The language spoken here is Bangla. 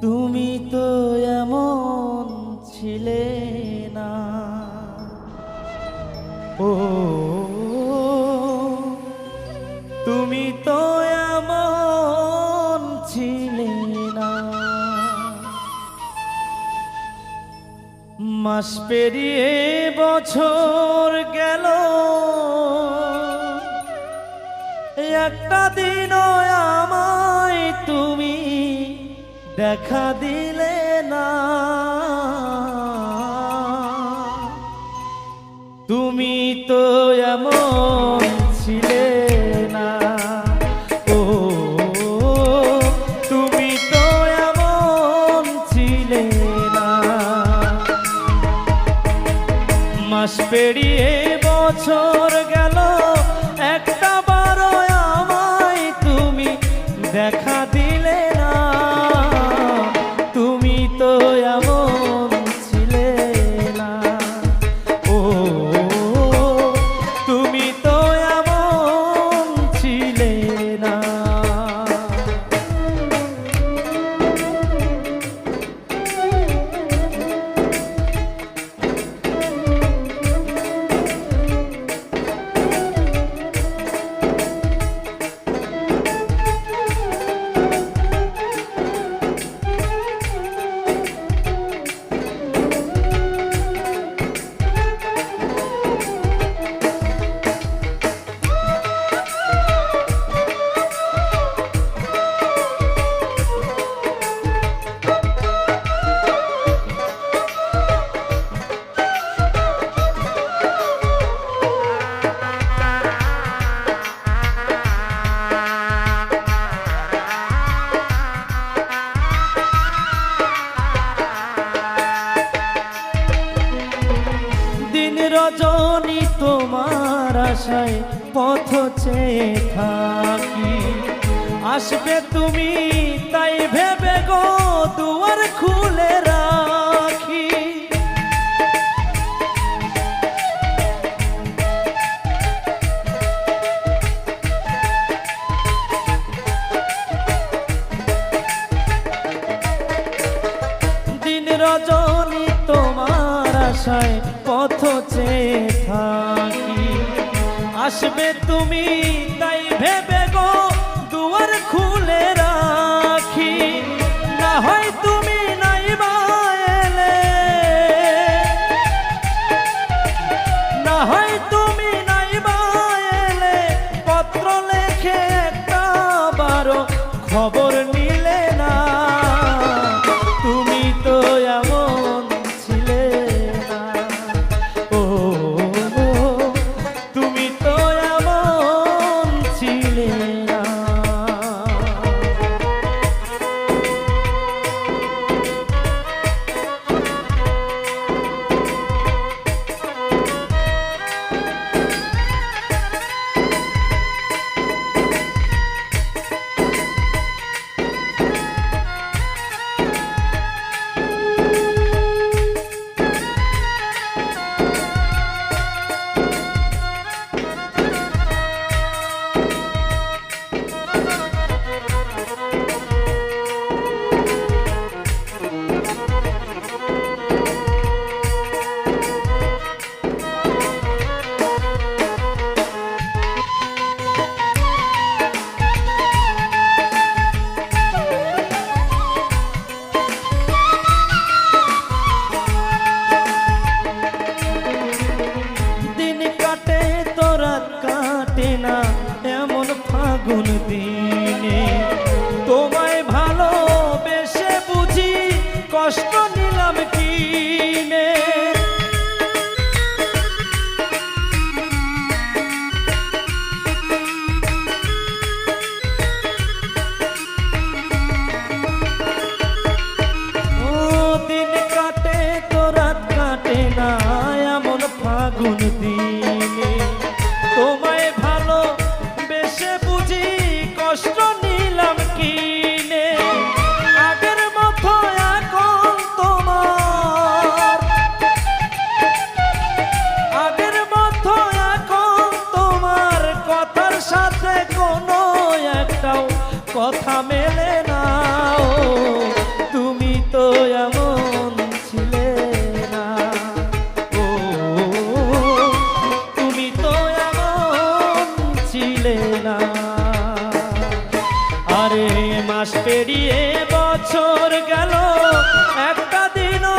তুমি তো এমন ছিলে না। ও, তুমি তো এমন ছিলে না। মাস পেরিয়ে বছর গেল। একটা দিন আমায় তুমি দেখা দিলে না। তুমি তো এমন ছিলে না। ও, তুমি তো এমন ছিলে না। মাস পেরিয়ে বছর আশায় পথ চেয়ে থাকি। আসবে তুমি, তাই ভেবে গো, দুয়ার খুলে রাখি। দিন রজনী তোমার আশায় পথ চেয়ে থাকি। আসবে তুমি, তাই ভেবে গো, দুয়ার খুলে রাখি। না হয় তুমি নাই বা এলে। না হয় তুমি নাই বা এলে, পত্র লেখে একটা বারো, খবর কথা মেলে না তুমি তো এমন ছিলে না। ও, তুমি তো এমন ছিলে না। আরে, মাস পেরিয়ে বছর গেল, একটা দিনও